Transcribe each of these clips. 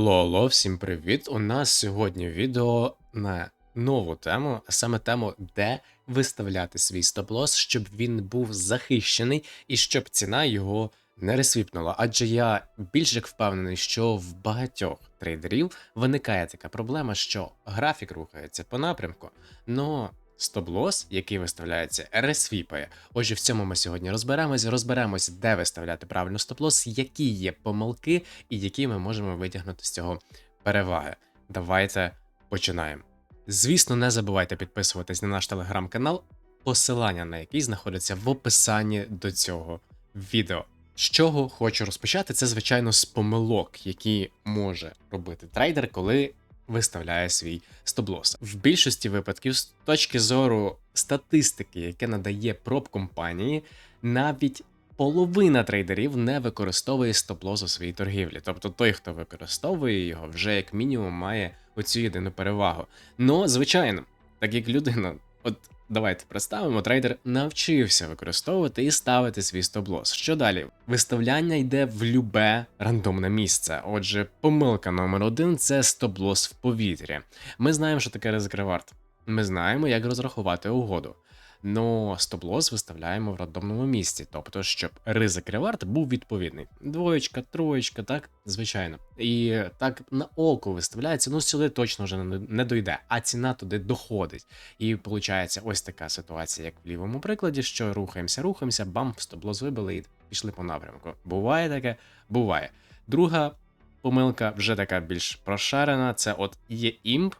Лоло, всім привіт! У нас сьогодні відео на нову тему, а саме тему, де виставляти свій стоп-лосс, щоб він був захищений і щоб ціна його не ресвіпнула. Адже я більш як впевнений, що в багатьох трейдерів виникає така проблема, що графік рухається по напрямку, но стоп-лосс, який виставляється, ресвіпає. Отже, в цьому ми сьогодні розберемось. Розберемось, де виставляти правильно стоп-лосс, які є помилки і які ми можемо витягнути з цього переваги. Давайте починаємо. Звісно, не забувайте підписуватись на наш телеграм-канал, посилання на який знаходиться в описанні до цього відео. З чого хочу розпочати, це звичайно з помилок, які може робити трейдер, коли виставляє свій стоп-лосс. В більшості випадків, з точки зору статистики, яке надає проб компанії, навіть половина трейдерів не використовує стоп-лос у своїй торгівлі. Тобто той, хто використовує його, вже як мінімум має оцю єдину перевагу. Ну, звичайно, так як людина, от давайте представимо, трейдер навчився використовувати і ставити свій стоп-лосс. Що далі? Виставляння йде в любе рандомне місце. Отже, помилка номер один це стоп-лосс в повітрі. Ми знаємо, що таке ризик ревард. Ми знаємо, як розрахувати угоду. Но стоп-лосс виставляємо в рандомному місці, тобто, щоб ризик ревард був відповідний. Двоєчка, троєчка, так, звичайно. І так на око виставляється, ну сюди точно вже не дойде, а ціна туди доходить. І виходить ось така ситуація, як в лівому прикладі, що рухаємося, рухаємося, бам, стоп-лосс вибили і пішли по напрямку. Буває таке, буває. Друга помилка вже така більш прошарена. Це от є імп,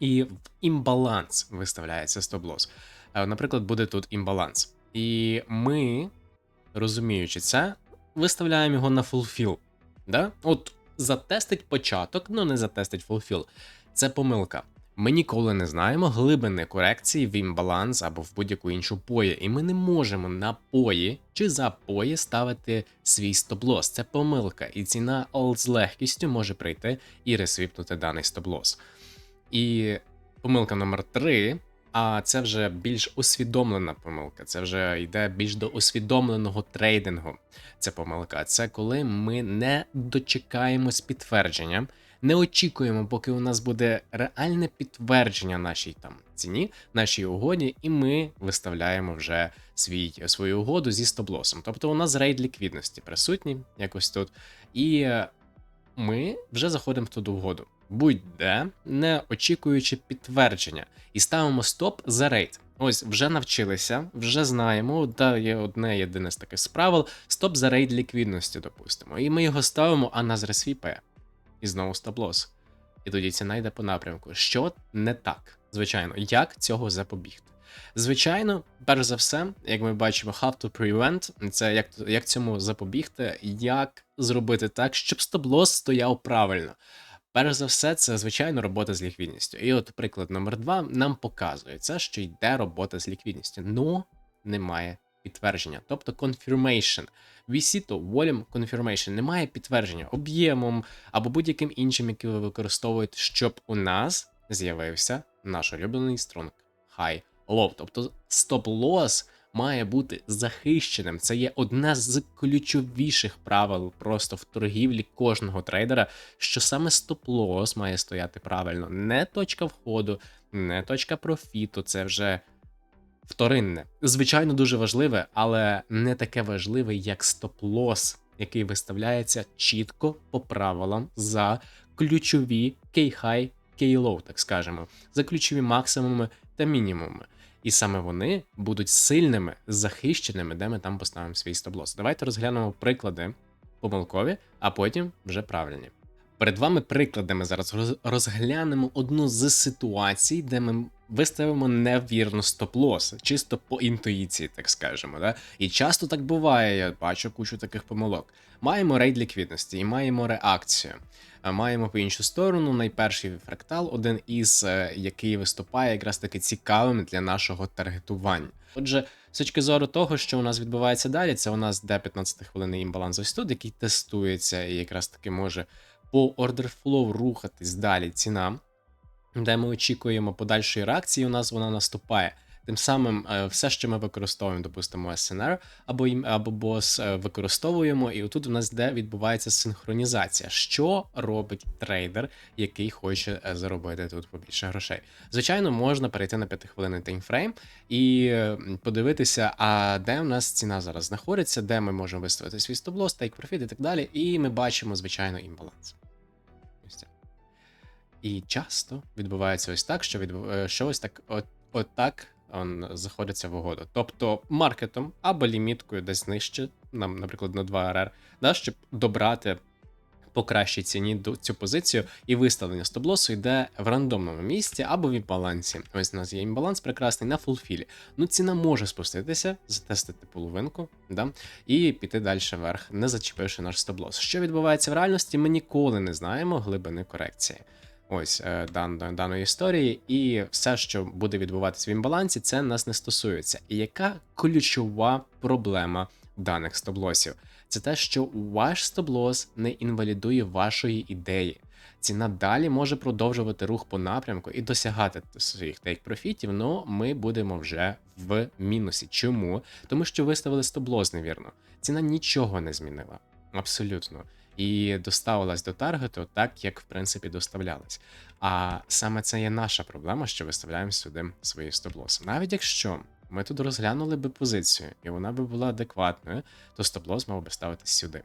і в імбаланс виставляється стоп-лосс. Е, наприклад, буде тут імбаланс. І ми, розуміючи це, виставляємо його на fulfill. Да? От затестить початок, ну не затестить fulfill. Це помилка. Ми ніколи не знаємо глибини корекції в імбаланс або в будь-яку іншу пої, і ми не можемо на пої чи за пої ставити свій стоп-лосс. Це помилка, і ціна all з легкістю може прийти і ресвіпнути даний стоп-лосс. І помилка номер 3 а це вже більш усвідомлена помилка. Це вже йде більш до усвідомленого трейдингу. Це помилка. Це коли ми не дочекаємось підтвердження, не очікуємо, поки у нас буде реальне підтвердження нашій там ціні, нашій угоді, і ми виставляємо вже свій свою угоду зі стоп-лосом. Тобто у нас рейд ліквідності присутній якось тут, і ми вже заходимо в ту угоду будь-де, не очікуючи підтвердження, і ставимо стоп за рейд. Ось вже навчилися, вже знаємо, та є одне єдине з таких правил: стоп за рейд ліквідності, допустимо. І ми його ставимо, а нас ресвіпає. І знову стоп-лосс. І тоді ціна йде по напрямку. Що не так? Звичайно, як цього запобігти? Звичайно, перш за все, як ми бачимо, how to prevent, це як як цьому запобігти, як зробити так, щоб стоп-лосс стояв правильно. Перш за все, це звичайно робота з ліквідністю. І от приклад номер два нам показує це, що йде робота з ліквідністю, но немає підтвердження, тобто confirmation. VC volume confirmation, немає підтвердження об'ємом або будь-яким іншим, який ви використовуєте, щоб у нас з'явився наш улюблений strong high low. Тобто стоп-лосс має бути захищеним. Це є одне з ключовіших правил просто в торгівлі кожного трейдера, що саме стоп-лосс має стояти правильно. Не точка входу, не точка профіту, це вже вторинне. Звичайно, дуже важливе, але не таке важливе, як стоп-лосс, який виставляється чітко по правилам за ключові key-high, key-low, так скажемо, за ключові максимуми та мінімуми. І саме вони будуть сильними, захищеними, де ми там поставимо свій стоп-лосс. Давайте розглянемо приклади помилкові, а потім вже правильні. Перед вами прикладами зараз розглянемо одну з ситуацій, де ми виставимо невірно стоп-лосс, чисто по інтуїції, так скажемо. Да? І часто так буває, я бачу кучу таких помилок. Маємо рейд ліквідності і маємо реакцію. Маємо по іншу сторону найперший фрактал, один із е, який виступає якраз таки цікавим для нашого таргетування. Отже, з точки зору того, що у нас відбувається далі, це у нас де 15 хвилинний імбаланс ось тут, який тестується і якраз таки може по flow рухатись далі ціна, де ми очікуємо подальшої реакції. У нас вона наступає. Тим самим, е, все, що ми використовуємо, допустимо, SNR або або BOS, е, використовуємо, і отут у нас де відбувається синхронізація. Що робить трейдер, який хоче е, заробити тут побільше грошей? Звичайно, можна перейти на 5-хвилинний таймфрейм і подивитися, а де у нас ціна зараз знаходиться, де ми можемо виставити свій стоп-лосс, тейк профіт і так далі. І ми бачимо, звичайно, імбаланс. І часто відбувається ось так, що відбув... е, що ось так, от, от он заходиться в угоду. Тобто маркетом або ліміткою десь нижче, нам, наприклад, на 2 РР, да, щоб добрати по кращій ціні до цю позицію, і виставлення стоп-лосу йде в рандомному місці або в імбалансі. Ось у нас є імбаланс прекрасний на фулфілі. Ну, ціна може спуститися, затестити половинку, да, і піти далі вверх, не зачепивши наш стоп-лосс. Що відбувається в реальності, ми ніколи не знаємо глибини корекції. Ось е, дан, даної історії, і все, що буде відбуватися в імбалансі, це нас не стосується. І яка ключова проблема даних стоп-лосів? Це те, що ваш стоп-лосс не інвалідує вашої ідеї. Ціна далі може продовжувати рух по напрямку і досягати своїх тейк-профітів, але ми будемо вже в мінусі. Чому? Тому що виставили стоп-лосс невірно. Ціна нічого не змінила. Абсолютно. І доставилась до таргету так, як в принципі доставлялась. А саме це є наша проблема, що виставляємо сюди свої стоп-лоси. Навіть якщо ми тут розглянули би позицію, і вона би була адекватною, то стоп-лосс мав би ставитись сюди.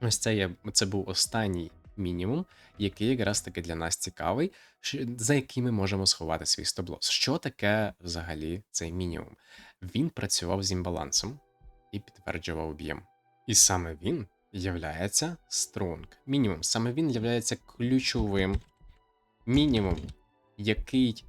Ось це є це був останній мінімум, який якраз таки для нас цікавий, за який ми можемо сховати свій стоп-лосс. Що таке взагалі цей мінімум? Він працював з імбалансом і підтверджував об'єм. І саме він являється стронг. Мінімум. Саме він являється ключовим мінімум, який,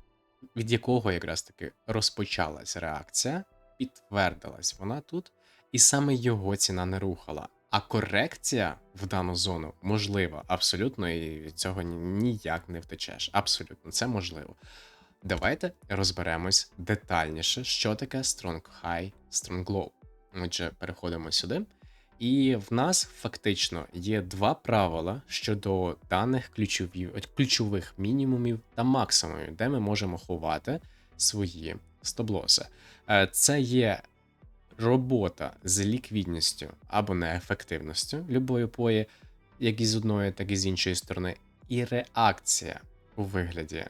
від якого якраз таки розпочалась реакція, підтвердилась вона тут, і саме його ціна не рухала. А корекція в дану зону можлива, абсолютно, і від цього ніяк не втечеш. Абсолютно, це можливо. Давайте розберемось детальніше, що таке Strong High, Strong Low. Отже, переходимо сюди. І в нас фактично є два правила щодо даних ключові, ключових мінімумів та максимумів, де ми можемо ховати свої стоп-лоси. Е, Це є робота з ліквідністю або неефективністю любої пої, як і з одної, так і з іншої сторони, і реакція у вигляді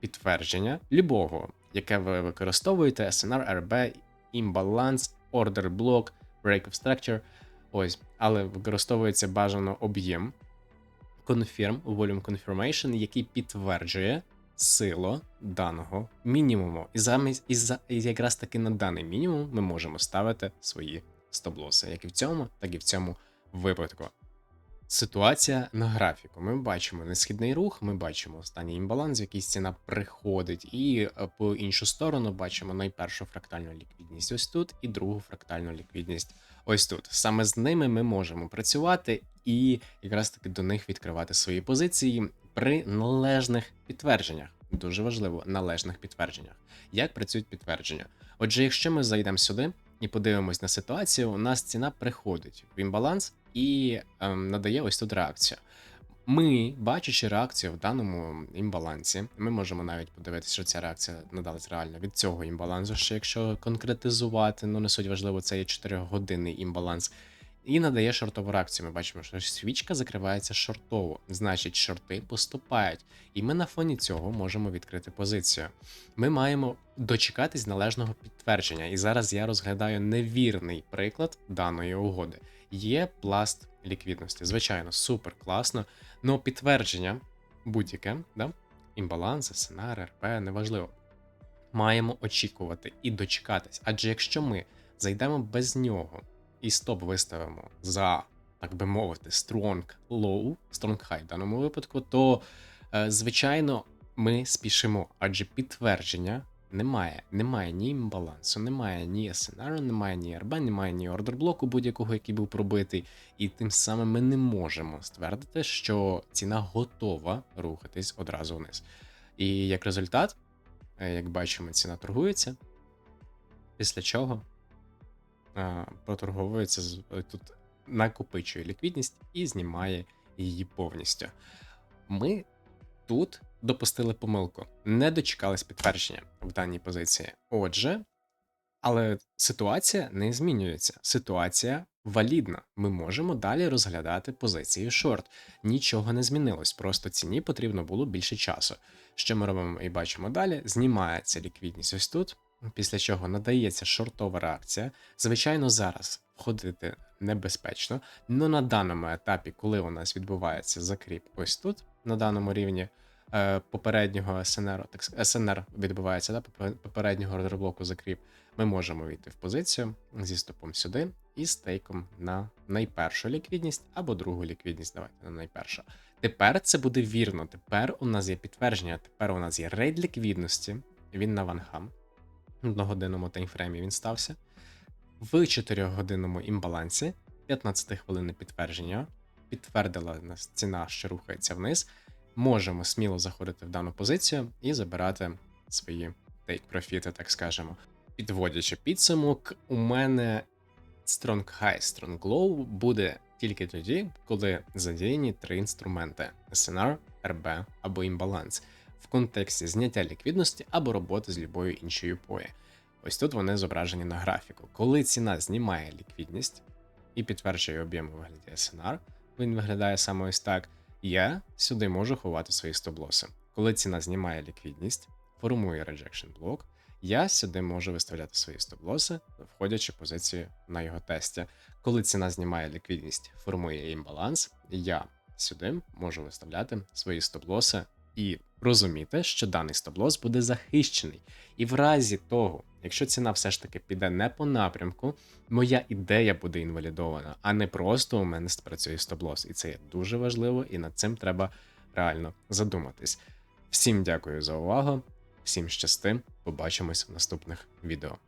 підтвердження любого, яке ви використовуєте: SNR, RB, імбаланс, order block, break of structure. Ось, але використовується бажано об'єм confirm, volume confirmation, який підтверджує силу даного мінімуму. І замість і, за, і якраз таки на даний мінімум ми можемо ставити свої стоп-лоси, як і в цьому, так і в цьому випадку. Ситуація на графіку. Ми бачимо несхідний рух, ми бачимо останній імбаланс, в який ціна приходить, і е, по іншу сторону бачимо найпершу фрактальну ліквідність ось тут, і другу фрактальну ліквідність ось тут. Саме з ними ми можемо працювати і якраз таки до них відкривати свої позиції при належних підтвердженнях. Дуже важливо належних підтвердженнях. Як працюють підтвердження? Отже, якщо ми зайдемо сюди і подивимось на ситуацію, у нас ціна приходить в імбаланс і ем, надає ось тут реакцію. Ми, бачачи реакцію в даному імбалансі, ми можемо навіть подивитися, що ця реакція надалась реально від цього імбалансу. Що якщо конкретизувати, ну не суть важливо, це є 4 години імбаланс. І надає шортову реакцію. Ми бачимо, що свічка закривається шортово, значить, шорти поступають. І ми на фоні цього можемо відкрити позицію. Ми маємо дочекатись належного підтвердження. І зараз я розглядаю невірний приклад даної угоди. Є пласт ліквідності. Звичайно, супер класно. Но підтвердження будь-яке, да? імбаланси, сценарій, РП, неважливо. Маємо очікувати і дочекатись. Адже якщо ми зайдемо без нього і стоп виставимо за, так би мовити, strong low, strong high в даному випадку, то, е, звичайно, ми спішимо, адже підтвердження немає. Немає ні імбалансу, немає ні сценарію, немає ні РБ, немає ні ордерблоку будь-якого, який був пробитий. І тим самим ми не можемо ствердити, що ціна готова рухатись одразу вниз. І як результат, е, як бачимо, ціна торгується. Після чого проторговується з- е, тут накопичує ліквідність і знімає її повністю. Ми тут допустили помилку, не дочекались підтвердження в даній позиції. Отже, але ситуація не змінюється. Ситуація валідна. Ми можемо далі розглядати позиції шорт. Нічого не змінилось, просто ціні потрібно було більше часу. Що ми робимо і бачимо далі? Знімається ліквідність ось тут, після чого надається шортова реакція. Звичайно, зараз входити небезпечно, але на даному етапі, коли у нас відбувається закріп ось тут, на даному рівні е, попереднього СНР, так СНР відбувається, да, попе- попереднього ордерблоку закріп, ми можемо війти в позицію зі стопом сюди і стейком на найпершу ліквідність або другу ліквідність. Давайте на найпершу. Тепер це буде вірно. Тепер у нас є підтвердження. Тепер у нас є рейд ліквідності. Він на вангам. На годинному таймфреймі він стався. В 4-годинному імбалансі 15 хвилин підтвердження. Підтвердила нас ціна, що рухається вниз. Можемо сміло заходити в дану позицію і забирати свої тейк-профіти, так скажемо. Підводячи підсумок, у мене Strong High, Strong Low буде тільки тоді, коли задіяні три інструменти: SNR, RB або імбаланс в контексті зняття ліквідності або роботи з любою іншою пої. Ось тут вони зображені на графіку. Коли ціна знімає ліквідність і підтверджує об'єм у вигляді SNR, він виглядає саме ось так. Я сюди можу ховати свої стоп-лоси. Коли ціна знімає ліквідність, формує rejection блок, я сюди можу виставляти свої стоп-лоси, входячи в позицію на його тесті. Коли ціна знімає ліквідність, формує імбаланс, я сюди можу виставляти свої стоп-лоси і розуміти, що даний стоп-лос буде захищений. І в разі того, якщо ціна все ж таки піде не по напрямку, моя ідея буде інвалідована, а не просто у мене спрацює стоп-лос. І це є дуже важливо, і над цим треба реально задуматись. Всім дякую за увагу, всім щасти, побачимось в наступних відео.